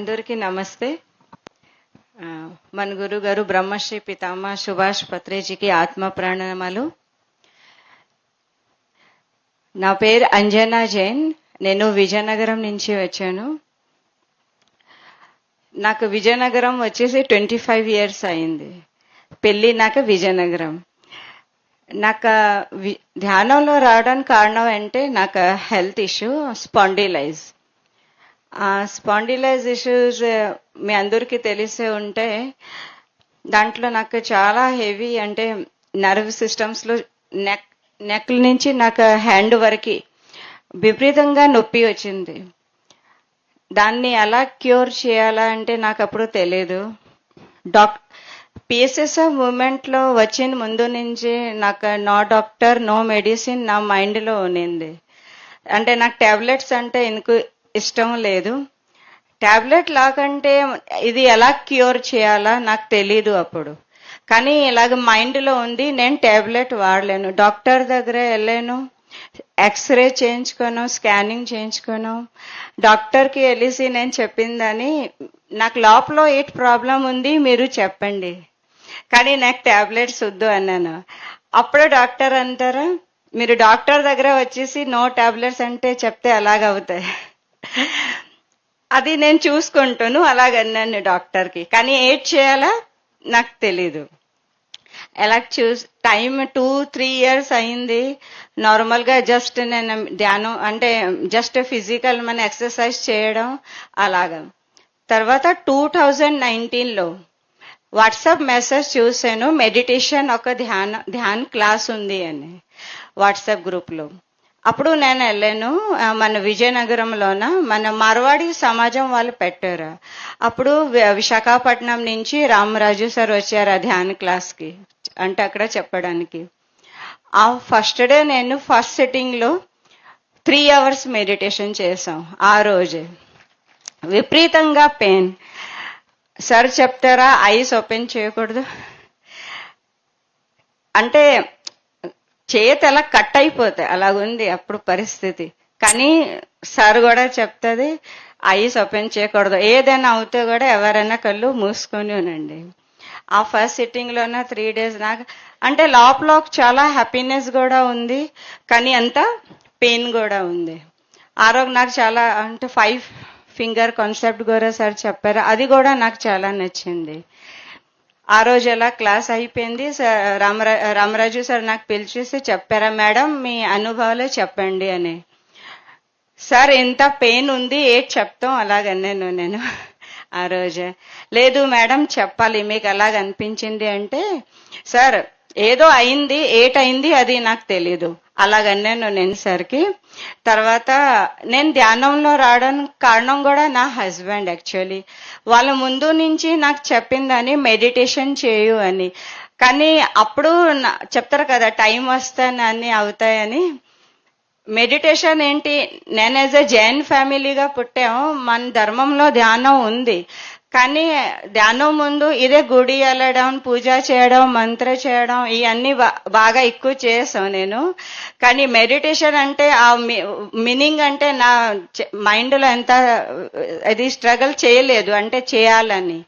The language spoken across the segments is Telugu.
అందరికీ నమస్తే. మన గురువు గారు బ్రహ్మశ్రీ పితామ సుభాష్ పత్రేజీకి ఆత్మ ప్రాణమాలు నా పేరు అంజనా జైన్. నేను విజయనగరం నుంచి వచ్చాను. నాకు విజయనగరం వచ్చేసి ట్వంటీ ఫైవ్ ఇయర్స్ అయింది. పెళ్ళి నాకు విజయనగరం. నాకు ధ్యానంలో రావడానికి కారణం అంటే నాకు health issue spondylosis. Spondylosis issues మీ అందరికీ తెలిసే ఉంటే దాంట్లో నాకు చాలా హెవీ అంటే నర్వ్ సిస్టమ్స్లో నెక్ నెక్ నుంచి నాకు హ్యాండ్ వరకు విపరీతంగా నొప్పి వచ్చింది. దాన్ని ఎలా క్యూర్ చేయాలా అంటే నాకు అప్పుడు తెలియదు డాక్ పీసెస్ మూమెంట్లో వచ్చిన ముందు నుంచి నాకు నో డాక్టర్ నో మెడిసిన్ నా మైండ్లో ఉన్నింది. అంటే నాకు టాబ్లెట్స్ అంటే ఇంకు ఇష్టం లేదు. ట్యాబ్లెట్ లాగంటే ఇది ఎలా క్యూర్ చేయాలా? నాకు తెలీదు అప్పుడు. కానీ ఇలాగ మైండ్లో ఉంది నేను టాబ్లెట్ వాడలేను. డాక్టర్ దగ్గర వెళ్ళాను ఎక్స్రే చేయించుకోను స్కానింగ్ చేయించుకోను. డాక్టర్కి వెళ్ళేసి నేను చెప్పిందని నాకు లోపల ఏట్ ప్రాబ్లం ఉంది మీరు చెప్పండి. కానీ నాకు టాబ్లెట్స్ వద్దు అన్నాను. అప్పుడు డాక్టర్ అంటారా మీరు డాక్టర్ దగ్గర వచ్చేసి నో టాబ్లెట్స్ అంటే చెప్తే అలాగవుతాయి అది నేను చూసుకుంటాను అలాగన్నాను డాక్టర్కి. కానీ ఏడ్ చేయాలా? నాకు తెలీదు. ఎలా చూస్ టైం టూ త్రీ ఇయర్స్ అయింది. నార్మల్గా జస్ట్ నేను ధ్యానం అంటే జస్ట్ ఫిజికల్ మన ఎక్సర్సైజ్ చేయడం అలాగా. తర్వాత టూ థౌజండ్ నైన్టీన్లో వాట్సాప్ మెసేజ్ చూశాను మెడిటేషన్ ఒక ధ్యాన ధ్యాన్ క్లాస్ ఉంది అని వాట్సాప్ గ్రూప్లో. అప్పుడు నేను వెళ్ళాను. మన విజయనగరంలోన మన మార్వాడి సమాజం వాళ్ళు పెట్టారు. అప్పుడు విశాఖపట్నం నుంచి రామరాజు సార్ వచ్చారు ఆ ధ్యాన క్లాస్కి అంటే అక్కడ చెప్పడానికి. ఆ ఫస్ట్ డే నేను ఫస్ట్ సిట్టింగ్లో త్రీ అవర్స్ మెడిటేషన్ చేసాం ఆ రోజే. విపరీతంగా పెయిన్. సార్ చెప్తారా? ఐస్ ఓపెన్ చేయకూడదు. అంటే చేతి అలా కట్ అయిపోతాయి. అలాగుంది అప్పుడు పరిస్థితి. కానీ సార్ కూడా చెప్తుంది ఐస్ ఓపెన్ చేయకూడదు. ఏదైనా అవుతే కూడా ఎవరైనా కళ్ళు మూసుకొని ఉనండి ఆ ఫస్ట్ సిట్టింగ్లోన త్రీ డేస్ నాకు అంటే లోపల చాలా హ్యాపీనెస్ కూడా ఉంది కానీ అంత పెయిన్ కూడా ఉంది. ఆ రోజు నాకు చాలా అంటే ఫైవ్ ఫింగర్ కాన్సెప్ట్ కూడా సార్ చెప్పారు. అది కూడా నాకు చాలా నచ్చింది. ఆ రోజు ఎలా క్లాస్ అయిపోయింది? సార్ రామరా రామరాజు సార్ నాకు పిలిచేసి చెప్పారా మేడం మీ అనుభవాలు చెప్పండి అని. సార్ ఎంత పెయిన్ ఉంది ఏది చెప్తాం? అలాగన్నాను నేను ఆ రోజే. లేదు మేడం చెప్పాలి మీకు ఎలాగ అనిపించింది అంటే సార్ ఏదో అయింది ఏటైంది అది నాకు తెలీదు. అలాగన్నాను నేను సార్కి తర్వాత నేను ధ్యానంలో రావడానికి కారణం కూడా నా హస్బెండ్ యాక్చువల్లీ. వాళ్ళ ముందు నుంచి నాకు చెప్పిందని మెడిటేషన్ చేయు అని. కానీ అప్పుడు చెప్తారు కదా టైం వస్తాను అన్ని అవుతాయని. మెడిటేషన్ ఏంటి? నేను యాజ్ ఎ జైన్ ఫ్యామిలీగా పుట్టాము మన ధర్మంలో ధ్యానం ఉంది. కానీ ధ్యానం ముందు ఇదే గుడి వెళ్ళడం పూజ చేయడం మంత్ర చేయడం ఇవన్నీ బా- బాగా ఎక్కువ చేసాం నేను. కానీ మెడిటేషన్ అంటే ఆ మీనింగ్ అంటే నా మైండ్లో ఎంత అది స్ట్రగుల్ చేయలేదు అంటే చేయాలని.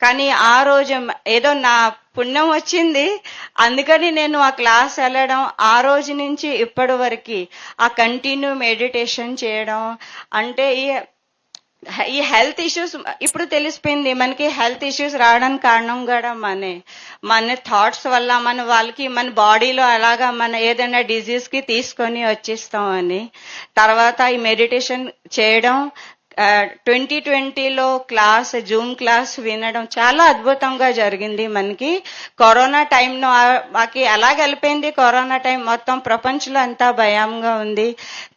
కానీ ఆ రోజు ఏదో నా పుణ్యం వచ్చింది అందుకని నేను ఆ క్లాస్ వెళ్ళడం ఆ రోజు నుంచి ఇప్పటి వరకు ఆ కంటిన్యూ మెడిటేషన్ చేయడం అంటే ఈ హెల్త్ ఇష్యూస్ ఇప్పుడు తెలిసిపోయింది మనకి హెల్త్ ఇష్యూస్ రావడానికి కారణం కూడా మనే. మన థాట్స్ వల్ల మన వాళ్ళకి మన బాడీలో అలాగా మన ఏదైనా డిజీజ్కి తీసుకొని వచ్చేస్తాం అని తర్వాత ఈ మెడిటేషన్ చేయడం ట్వంటీ ట్వంటీలో క్లాస్ జూమ్ క్లాస్ వినడం చాలా అద్భుతంగా జరిగింది మనకి. కరోనా టైంలో మాకి ఎలా వెళ్ళిపోయింది కరోనా టైం? మొత్తం ప్రపంచంలో అంతా భయంగా ఉంది.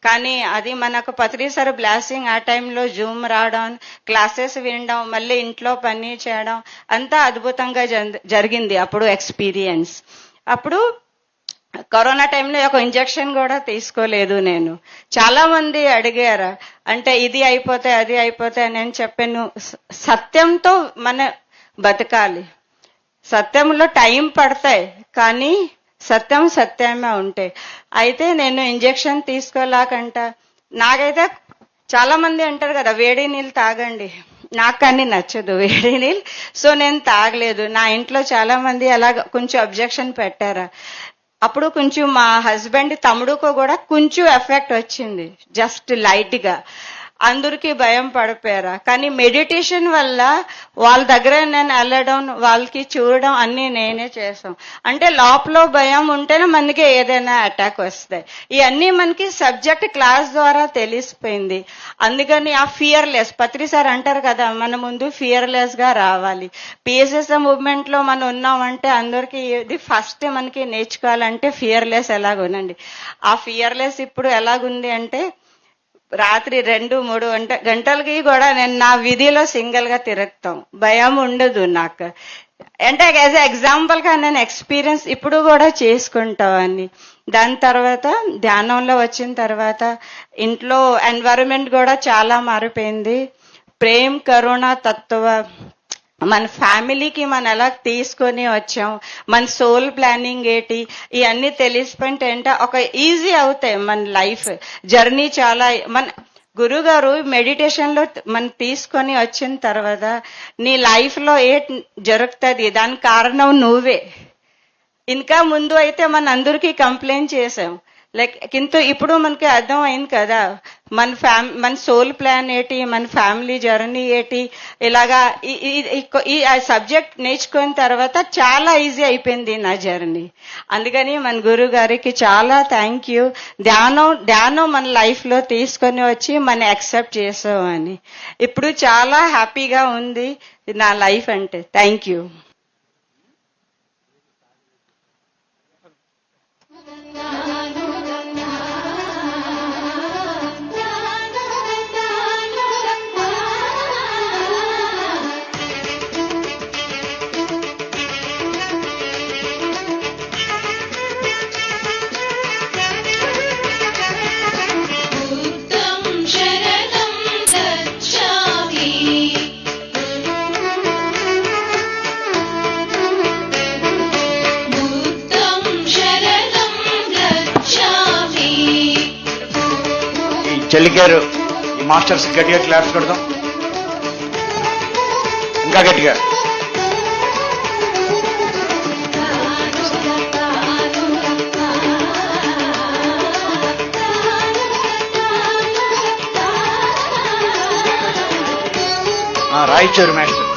కానీ అది మనకు పత్రిసారి బ్లాసింగ్ ఆ టైంలో జూమ్ రావడం క్లాసెస్ వినడం మళ్ళీ ఇంట్లో పని చేయడం అంతా అద్భుతంగా జరిగింది అప్పుడు ఎక్స్పీరియన్స్. అప్పుడు కరోనా టైంలో ఒక ఇంజెక్షన్ కూడా తీసుకోలేదు నేను. చాలా మంది అడిగారు అంటే ఇది అయిపోతే అది అయిపోతే నేను చెప్పాను సత్యంతో మన బతకాలి. సత్యంలో టైం పడతాయి కానీ సత్యం సత్యమే ఉంటాయి అయితే నేను ఇంజెక్షన్ తీసుకోలేకంట. నాకైతే చాలా మంది అంటారు కదా వేడి నీళ్ళు తాగండి. నాకు కానీ నచ్చదు వేడి నీళ్ళు సో నేను తాగలేదు. నా ఇంట్లో చాలా మంది అలా కొంచెం అబ్జెక్షన్ పెట్టారా. అప్పుడు కొంచెం మా హస్బెండ్ తమ్ముడుకు కూడా కొంచెం ఎఫెక్ట్ వచ్చింది. జస్ట్ లైట్గా. అందరికీ భయం పడిపోయారా? కానీ మెడిటేషన్ వల్ల వాళ్ళ దగ్గర నేను వెళ్ళడం వాళ్ళకి చూడడం అన్నీ నేనే చేసాం అంటే లోపల భయం ఉంటేనే మనకి ఏదైనా అటాక్ వస్తాయి. ఇవన్నీ మనకి సబ్జెక్ట్ క్లాస్ ద్వారా తెలిసిపోయింది. అందుకని ఆ ఫియర్లెస్ పత్రి సార్ అంటారు కదా మన ముందు ఫియర్లెస్గా రావాలి. పిఎస్ఎస్ మూవ్మెంట్లో మనం ఉన్నామంటే అందరికీ ఇది ఫస్ట్ మనకి నేర్చుకోవాలంటే ఫియర్లెస్ ఎలాగునండి ఆ ఫియర్లెస్ ఇప్పుడు ఎలాగుంది అంటే రాత్రి రెండు మూడు గంట గంటలకి కూడా నేను నా విధిలో సింగిల్గా తిరుగుతాం. భయం ఉండదు నాకు. అంటే యాజ్ ఎగ్జాంపుల్గా నేను ఎక్స్పీరియన్స్ ఇప్పుడు కూడా చేసుకుంటామని దాని తర్వాత ధ్యానంలో వచ్చిన తర్వాత ఇంట్లో ఎన్వైరన్మెంట్ కూడా చాలా మారిపోయింది. ప్రేమ్ కరుణ తత్వ మన ఫ్యామిలీకి మనం ఎలా తీసుకొని వచ్చాం మన సోల్ ప్లానింగ్ ఏంటి ఇవన్నీ తెలిసిపోయింటే ఏంటో ఒక ఈజీ అవుతాయి మన లైఫ్. జర్నీ చాలా మన గురుగారు మెడిటేషన్లో మనం తీసుకొని వచ్చిన తర్వాత నీ లైఫ్లో ఏ జరుగుతుంది దానికి కారణం నువ్వే. ఇంకా ముందు అయితే మన అందరికీ కంప్లైంట్ చేసాం లైక్ కింద ఇప్పుడు మనకి అర్థం అయింది కదా మన ఫ్యామ్ మన సోల్ ప్లాన్ ఏంటి మన ఫ్యామిలీ జర్నీ ఏంటి ఇలాగా ఈ- సబ్జెక్ట్ నేర్చుకున్న తర్వాత చాలా ఈజీ అయిపోయింది నా జర్నీ అందుకని మన గురువు గారికి చాలా థ్యాంక్ యూ ధ్యానం ధ్యానం మన లైఫ్లో తీసుకొని వచ్చి మన యాక్సెప్ట్ చేసామని ఇప్పుడు చాలా హ్యాపీగా ఉంది నా లైఫ్ అంటే. థ్యాంక్ యూ చెల్లికారు. ఈ మాస్టర్స్ గట్టిగా క్లాప్స్ కొడదాం. ఇంకా గట్టిగా. ఆ, మాస్టర్.